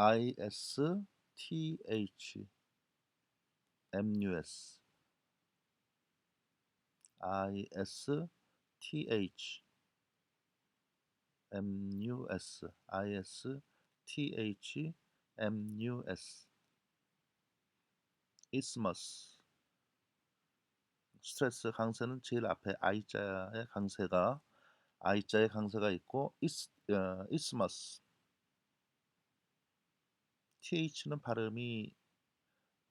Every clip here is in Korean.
I S T H M U S I S T H M U S I S T H M U S isthmus 스트레스 강세는 제일 앞에 I자의 강세가 I자의 강세가 있고 is, 어, isthmus TH는 발음이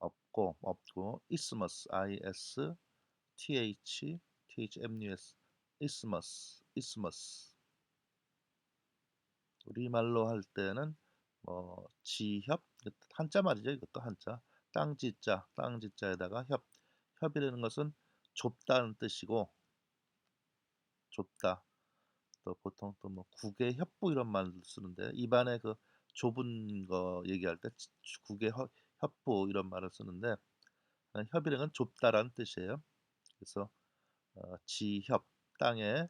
없고 없고 isthmus I S T H T H M U S isthmus isthmus. 우리말로 할 때는 뭐 지협? 한자 말이죠 이것도 한자. 땅지자 땅지자에다가 협. 협이라는 것은 좁다는 뜻이고 좁다. 또 보통 또 뭐 국의 협부 이런 말을 쓰는데 입안에 그 좁은 거 얘기할 때 국의 협부 이런 말을 쓰는데 어, 건 좁다라는 뜻이에요. 그래서 어, 지협 땅의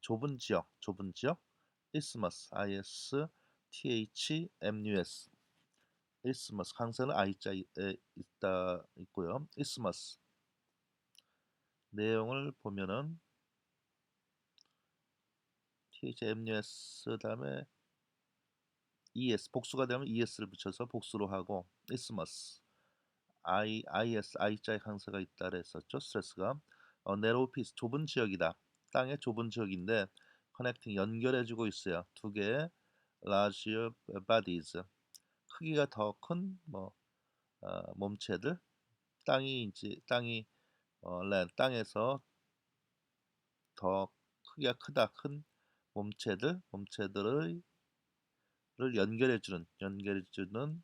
좁은 지역 좁은 지역 isthmus is t h m u s isthmus 강세는 i자에 있다 있고요. isthmus 내용을 보면은 THMUS 다음에 ES 복수가 되면 ES를 붙여서 복수로 하고 isthmus I, IS, I자의 강세가 있다 그랬었죠. 스트레스가 어, narrow piece 좁은 지역이다. 땅의 좁은 지역인데 connecting 연결해주고 있어요. 두 개의 large bodies 크기가 더 큰뭐 어, 몸체들 땅이 이제 땅이 어, 땅에서 더 크기가 크다 큰 몸체들 몸체들 을 연결해 주는 연결해 주는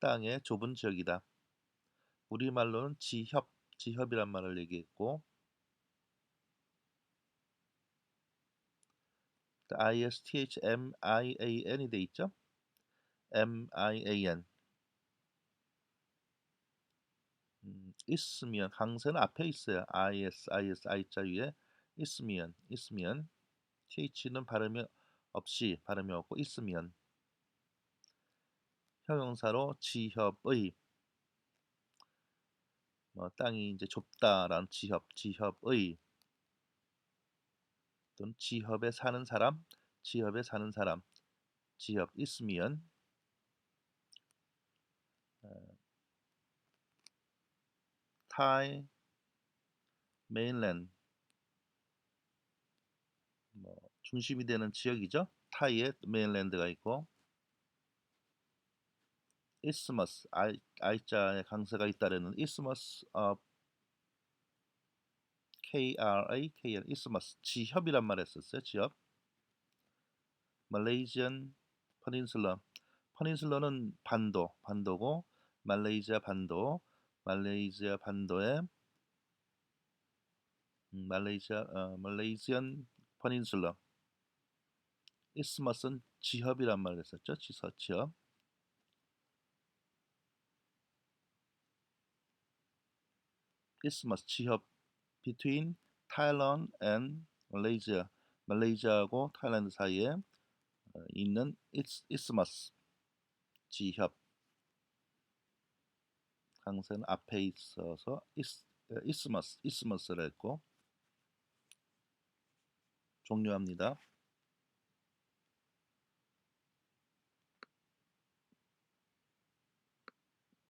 땅의 좁은 지역이다. 우리말로는 지협 지협이란 말을 얘기했고 ISTHMIAN이 돼 있죠. MIAN 음, 있으면 강세는 앞에 있어요. IS, IS, I자 위에 있으면, 있으면 TH는 발음이 없이 발음이 없고 있으면 형용사로 지협의 뭐 땅이 이제 좁다라는 지협, 지협의 또는 지협에 사는 사람, 지협에 사는 사람, 지협 있으면 타이, 메인랜드 뭐 중심이 되는 지역이죠. 타이에 메인랜드가 있고 이스머스 I, I자의 강세가 있다라는 이스머스 어, KRA, KR, 이스머스 지협이란 말 했었어요. 지협 말레이시안 퍼닌슬러 퍼닌슬러는 반도, 반도고 말레이시아 반도 말레이시아 반도에 음, 말레이시아 어, 말레이시안 퍼닌슬러 이스머스는 지협이란 말을 했었죠. 지서 지협 이스머스 지협 between Thailand and Malaysia 말레이시아하고 타일란드 사이에 어, 있는 이스머스 지협 강세는 앞에 있어서 이스, 이스머스, 이스머스를 했고 종료합니다.